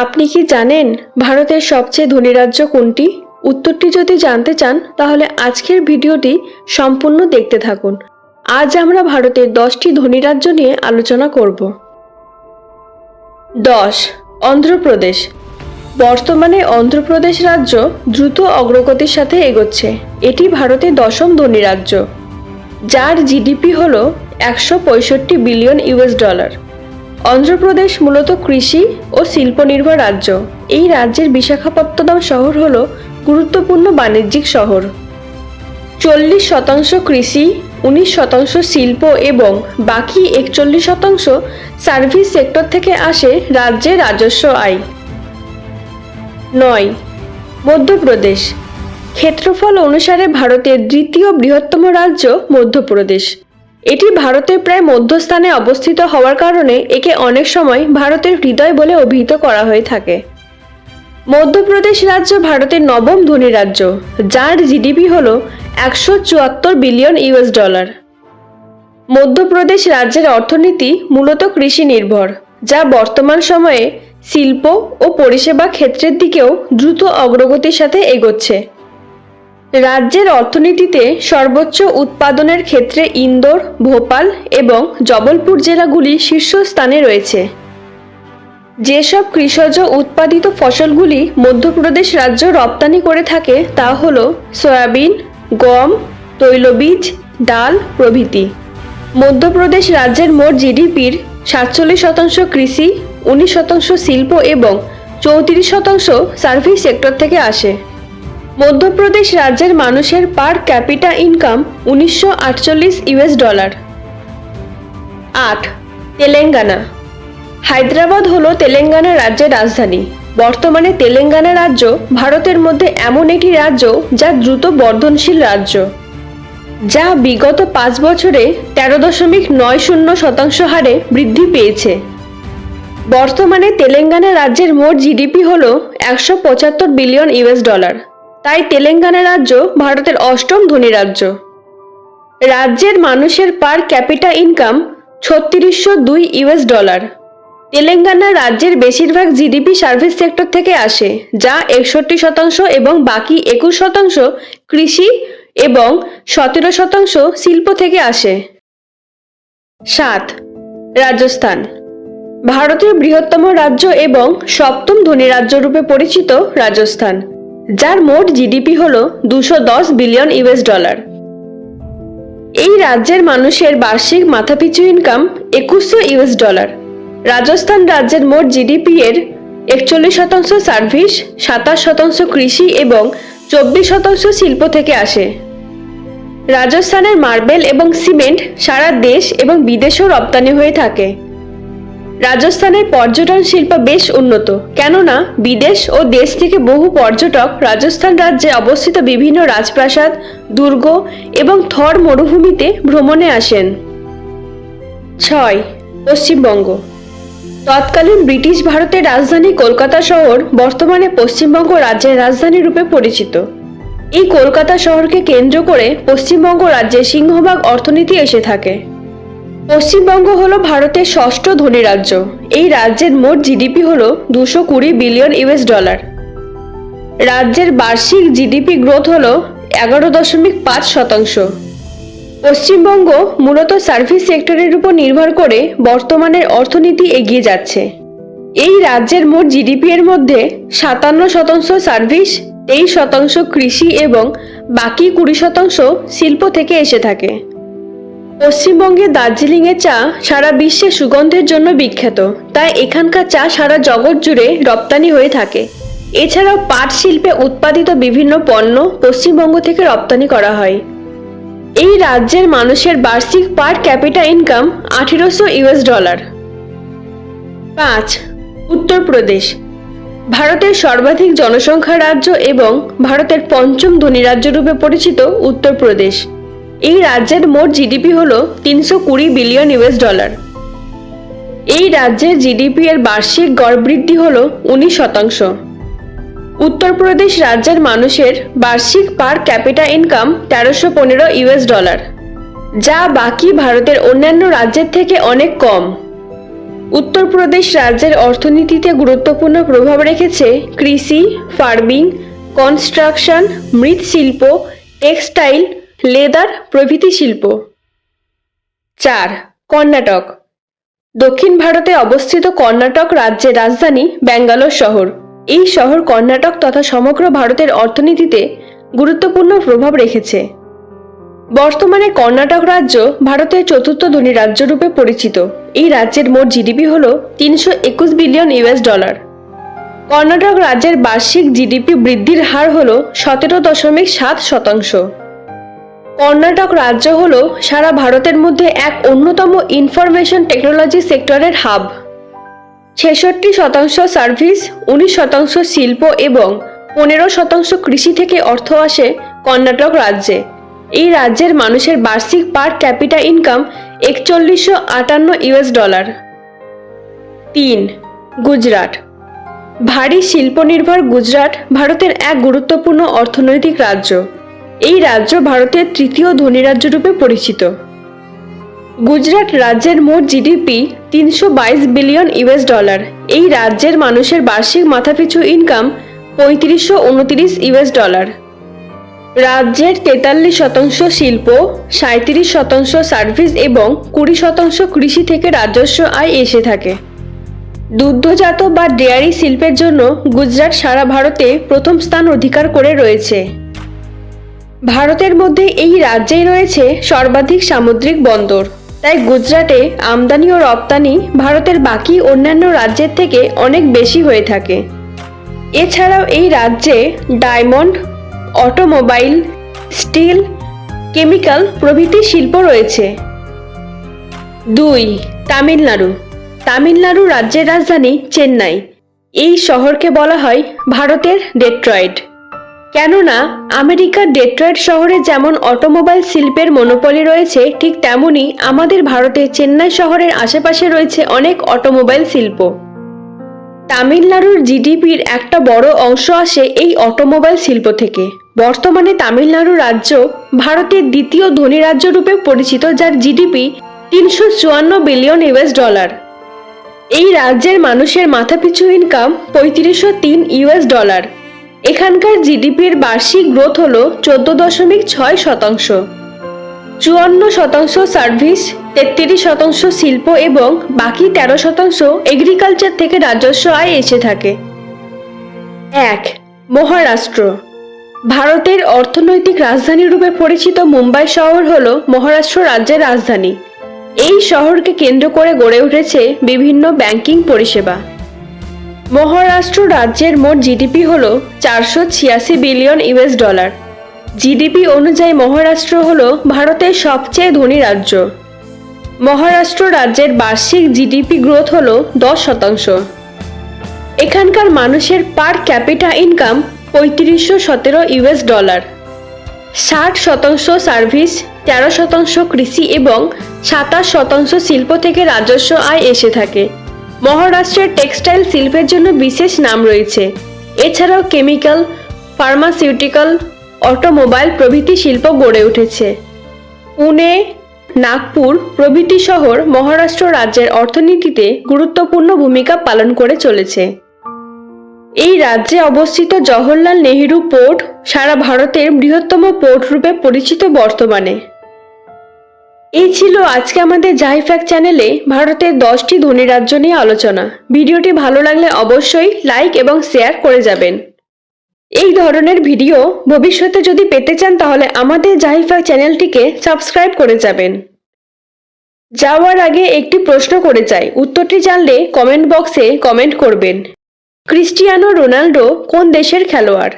আপনি কি জানেন ভারতের সবচেয়ে ধনী রাজ্য কোনটি? উত্তরটি যদি জানতে চান, তাহলে আজকের ভিডিওটি সম্পূর্ণ দেখতে থাকুন। আজ আমরা ভারতের দশটি ধনী রাজ্য নিয়ে আলোচনা করব। দশ, অন্ধ্রপ্রদেশ। বর্তমানে অন্ধ্রপ্রদেশ রাজ্য দ্রুত অগ্রগতির সাথে এগোচ্ছে। এটি ভারতের দশম ধনী রাজ্য। যার জিডিপি হল একশো পঁয়ষট্টি বিলিয়ন ইউএস ডলার। অন্ধ্রপ্রদেশ মূলত কৃষি ও শিল্প নির্ভর রাজ্য। এই রাজ্যের বিশাখাপত্তনম শহর হল গুরুত্বপূর্ণ বাণিজ্যিক শহর। চল্লিশ শতাংশ কৃষি, উনিশ শতাংশ শিল্প এবং বাকি একচল্লিশ শতাংশ সার্ভিস সেক্টর থেকে আসে রাজ্যের রাজস্ব আয়। নয়, মধ্যপ্রদেশ। ক্ষেত্রফল অনুসারে ভারতের দ্বিতীয় বৃহত্তম রাজ্য মধ্যপ্রদেশ। এটি ভারতের প্রায় মধ্যস্থানে অবস্থিত হওয়ার কারণে একে অনেক সময় ভারতের হৃদয় বলে অভিহিত করা হয়ে থাকে। মধ্যপ্রদেশ রাজ্য ভারতের নবম ধনী রাজ্য, যার জিডিপি হল একশো চুয়াত্তর বিলিয়ন ইউএস ডলার। মধ্যপ্রদেশ রাজ্যের অর্থনীতি মূলত কৃষি নির্ভর, যা বর্তমান সময়ে শিল্প ও পরিষেবা ক্ষেত্রের দিকেও দ্রুত অগ্রগতির সাথে এগোচ্ছে। রাজ্যের অর্থনীতিতে সর্বোচ্চ উৎপাদনের ক্ষেত্রে ইন্দোর, ভোপাল এবং জবলপুর জেলাগুলি শীর্ষস্থানে রয়েছে। যেসব কৃষজ উৎপাদিত ফসলগুলি মধ্যপ্রদেশ রাজ্য রপ্তানি করে থাকে তা হল সয়াবিন, গম, তৈলবীজ, ডাল প্রভৃতি। মধ্যপ্রদেশ রাজ্যের মোট জিডিপির সাতচল্লিশ শতাংশ কৃষি, উনিশ শতাংশ শিল্প এবং চৌত্রিশ শতাংশ সার্ভিস সেক্টর থেকে আসে। মধ্যপ্রদেশ রাজ্যের মানুষের পার ক্যাপিটা ইনকাম উনিশশো আটচল্লিশ ইউএস ডলার। আট, তেলেঙ্গানা। হায়দ্রাবাদ হলো তেলেঙ্গানা রাজ্যের রাজধানী। বর্তমানে তেলেঙ্গানা রাজ্য ভারতের মধ্যে এমন একটি রাজ্য যা দ্রুত বর্ধনশীল রাজ্য। যা বিগত পাঁচ বছরে তেরো দশমিক নয় শূন্য শতাংশ হারে বৃদ্ধি পেয়েছে। বর্তমানে তেলেঙ্গানা রাজ্যের মোট জিডিপি হল একশো পঁচাত্তর বিলিয়ন ইউএস ডলার। তাই তেলেঙ্গানা রাজ্য ভারতের অষ্টম ধনী রাজ্য। রাজ্যের মানুষের পার ক্যাপিটা ইনকাম ছত্রিশশো দুই ইউএস ডলার। তেলেঙ্গানা রাজ্যের বেশিরভাগ জিডিপি সার্ভিস সেক্টর থেকে আসে, যা একষট্টি শতাংশ এবং বাকি একুশ শতাংশ কৃষি এবং সতেরো শতাংশ শিল্প থেকে আসে। সাত, রাজস্থান। ভারতের বৃহত্তম রাজ্য এবং সপ্তম ধনী রাজ্য রূপে পরিচিত রাজস্থান। যার মোট জিডিপি হল দুশো দশ বিলিয়ন ইউএস ডলার। এই রাজ্যের মানুষের বার্ষিক মাথাপিছু ইনকাম একুশশো ইউএস ডলার। রাজস্থান রাজ্যের মোট জিডিপি এর একচল্লিশ শতাংশ সার্ভিস, সাতাশ শতাংশ কৃষি এবং চব্বিশ শতাংশ শিল্প থেকে আসে। রাজস্থানের মার্বেল এবং সিমেন্ট সারা দেশ এবং বিদেশেও রপ্তানি হয়ে থাকে। রাজস্থানের পর্যটন শিল্প বেশ উন্নত। কেননা, বিদেশ ও দেশ থেকে বহু পর্যটক রাজস্থান রাজ্যে অবস্থিত বিভিন্ন রাজপ্রাসাদ, দুর্গ এবং থর মরুভূমিতে ভ্রমণে আসেন। ছয়, পশ্চিমবঙ্গ। তৎকালীন ব্রিটিশ ভারতের রাজধানী কলকাতা শহর বর্তমানে পশ্চিমবঙ্গ রাজ্যের রাজধানী রূপে পরিচিত। এই কলকাতা শহরকে কেন্দ্র করে পশ্চিমবঙ্গ রাজ্যের সিংহভাগ অর্থনীতি এসে থাকে। পশ্চিমবঙ্গ হলো ভারতের ষষ্ঠ ধনী রাজ্য এই রাজ্যের মোট জিডিপি হলো দুশো কুড়ি বিলিয়ন ইউএস ডলার। রাজ্যের বার্ষিক জিডিপি গ্রোথ হলো এগারো দশমিক পাঁচ শতাংশ। পশ্চিমবঙ্গ মূলত সার্ভিস সেক্টরের উপর নির্ভর করে বর্তমানের অর্থনীতি এগিয়ে যাচ্ছে। এই রাজ্যের মোট জিডিপি এর মধ্যে সাতান্ন শতাংশ সার্ভিস, তেইশ শতাংশ কৃষি এবং বাকি কুড়ি শতাংশ শিল্প থেকে এসে থাকে। পশ্চিমবঙ্গের দার্জিলিংয়ের চা সারা বিশ্বে সুগন্ধের জন্য বিখ্যাত। তাই এখানকার চা সারা জগৎ জুড়ে রপ্তানি হয়ে থাকে। এছাড়াও পাট শিল্পে উৎপাদিত বিভিন্ন পণ্য পশ্চিমবঙ্গ থেকে রপ্তানি করা হয়। এই রাজ্যের মানুষের বার্ষিক পার ক্যাপিটা ইনকাম আঠেরোশো ইউএস ডলার। পাঁচ, উত্তরপ্রদেশ। ভারতের সর্বাধিক জনসংখ্যা রাজ্য এবং ভারতের পঞ্চম ধনী রাজ্য রূপে পরিচিত উত্তরপ্রদেশ। এই রাজ্যের মোট জিডিপি হল তিনশো কুড়ি বিলিয়ন ইউএস ডলার। এই রাজ্যের জিডিপি এর বার্ষিক গড় বৃদ্ধি হল উনিশ শতাংশ। উত্তরপ্রদেশ রাজ্যের মানুষের বার্ষিক পার ক্যাপিটা ইনকাম তেরোশো পনেরো ইউএস ডলার, যা বাকি ভারতের অন্যান্য রাজ্যের থেকে অনেক কম। উত্তরপ্রদেশ রাজ্যের অর্থনীতিতে গুরুত্বপূর্ণ প্রভাব রেখেছে কৃষি, ফার্মিং, কনস্ট্রাকশন, মৃৎশিল্প, টেক্সটাইল লেদার প্রভৃতি শিল্প। চার, কর্ণাটক। দক্ষিণ ভারতে অবস্থিত কর্ণাটক রাজ্যের রাজধানী ব্যাঙ্গালোর শহর। এই শহর কর্ণাটক তথা সমগ্র ভারতের অর্থনীতিতে গুরুত্বপূর্ণ প্রভাব রেখেছে। বর্তমানে কর্ণাটক রাজ্য ভারতের চতুর্থ ধনী রাজ্য রূপে পরিচিত। এই রাজ্যের মোট জিডিপি হল তিনশো একুশ বিলিয়ন ইউএস ডলার। কর্ণাটক রাজ্যের বার্ষিক জিডিপি বৃদ্ধির হার হল সতেরো দশমিক সাত শতাংশ। কর্ণাটক রাজ্য হল সারা ভারতের মধ্যে এক অন্যতম ইনফরমেশন টেকনোলজি সেক্টরের হাব ছেষট্টি শতাংশ সার্ভিস উনিশ শতাংশ শিল্প এবং পনেরো শতাংশ কৃষি থেকে অর্থ আসে কর্ণাটক রাজ্যে। এই রাজ্যের মানুষের বার্ষিক পার ক্যাপিটা ইনকাম একচল্লিশশো আটান্ন ইউএস ডলার তিন, গুজরাট। ভারী শিল্প নির্ভর গুজরাট ভারতের এক গুরুত্বপূর্ণ অর্থনৈতিক রাজ্য। এই রাজ্য ভারতের তৃতীয় ধনী রাজ্য রূপে পরিচিত। গুজরাট রাজ্যের মোট জিডিপি তিনশো বাইশ বিলিয়ন ইউএস ডলার এই রাজ্যের মানুষের বার্ষিক মাথাপিছু ইনকাম পঁয়ত্রিশশো উনত্রিশ ইউএস ডলার রাজ্যের তেতাল্লিশ শতাংশ শিল্প সাঁত্রিশ শতাংশ সার্ভিস এবং কুড়ি শতাংশ কৃষি থেকে রাজস্ব আয় এসে থাকে। দুগ্ধজাত বা ডেয়ারি শিল্পের জন্য গুজরাট সারা ভারতে প্রথম স্থান অধিকার করে রয়েছে। ভারতের মধ্যে এই রাজ্যেই রয়েছে সর্বাধিক সামুদ্রিক বন্দর। তাই গুজরাটে আমদানি ও রপ্তানি ভারতের বাকি অন্যান্য রাজ্যের থেকে অনেক বেশি হয়ে থাকে। এছাড়াও এই রাজ্যে ডায়মন্ড, অটোমোবাইল, স্টিল, কেমিক্যাল প্রভৃতি শিল্প রয়েছে। দুই, তামিলনাড়ু। তামিলনাড়ু রাজ্যের রাজধানী চেন্নাই। এই শহরকে বলা হয় ভারতের ডেট্রয়েড কেননা, আমেরিকার ডেট্রয়েড শহরে যেমন অটোমোবাইল শিল্পের মনোপলি রয়েছে, ঠিক তেমনি আমাদের ভারতে চেন্নাই শহরের আশেপাশে রয়েছে অনেক অটোমোবাইল শিল্প। তামিলনাড়ুর জিডিপির একটা বড় অংশ আসে এই অটোমোবাইল শিল্প থেকে। বর্তমানে তামিলনাড়ু রাজ্য ভারতের দ্বিতীয় ধনী রাজ্য রূপে পরিচিত, যার জিডিপি তিনশো চুয়ান্ন বিলিয়ন ইউএস ডলার। এই রাজ্যের মানুষের মাথাপিছু ইনকাম পঁয়ত্রিশশো তিন ইউএস ডলার। এখানকার জিডিপির বার্ষিক গ্রোথ হল চোদ্দ দশমিক ছয় শতাংশ। চুয়ান্ন শতাংশ সার্ভিস, তেত্রিশ শতাংশ শিল্প এবং বাকি তেরো শতাংশ এগ্রিকালচার থেকে রাজস্ব আয় এসে থাকে। এক, মহারাষ্ট্র। ভারতের অর্থনৈতিক রাজধানী রূপে পরিচিত মুম্বাই শহর হল মহারাষ্ট্র রাজ্যের রাজধানী। এই শহরকে কেন্দ্র করে গড়ে উঠেছে বিভিন্ন ব্যাংকিং পরিষেবা। মহারাষ্ট্র রাজ্যের মোট জিডিপি হল চারশো ছিয়াশি বিলিয়ন ইউএস ডলার। জিডিপি অনুযায়ী মহারাষ্ট্র হল ভারতের সবচেয়ে ধনী রাজ্য। মহারাষ্ট্র রাজ্যের বার্ষিক জিডিপি গ্রোথ হল দশ শতাংশ। এখানকার মানুষের পার ক্যাপিটা ইনকাম পঁয়ত্রিশশো সতেরো ইউএস ডলার। ষাট শতাংশ সার্ভিস, তেরো শতাংশ কৃষি এবং সাতাশ শতাংশ শিল্প থেকে রাজস্ব আয় এসে থাকে। মহারাষ্ট্রের টেক্সটাইল শিল্পের জন্য বিশেষ নাম রয়েছে। এছাড়াও কেমিক্যাল, ফার্মাসিউটিক্যাল, অটোমোবাইল প্রভৃতি শিল্প গড়ে উঠেছে। পুনে, নাগপুর প্রভৃতি শহর মহারাষ্ট্র রাজ্যের অর্থনীতিতে গুরুত্বপূর্ণ ভূমিকা পালন করে চলেছে। এই রাজ্যে অবস্থিত জওহরলাল নেহেরু পোর্ট সারা ভারতের বৃহত্তম পোর্ট রূপে পরিচিত বর্তমানে। এই ছিল আজকে আমাদের জাহিফ্যাক চ্যানেলে ভারতের দশটি ধনী রাজ্য নিয়ে আলোচনা। ভিডিওটি ভালো লাগলে অবশ্যই লাইক এবং শেয়ার করে যাবেন। এই ধরনের ভিডিও ভবিষ্যতে যদি পেতে চান তাহলে আমাদের জাহিফ্যাক চ্যানেলটিকে সাবস্ক্রাইব করে যাবেন। যাওয়ার আগে একটি প্রশ্ন করে চাই উত্তরটি জানলে কমেন্ট বক্সে কমেন্ট করবেন। ক্রিস্টিয়ানো রোনাল্ডো কোন দেশের খেলোয়াড়?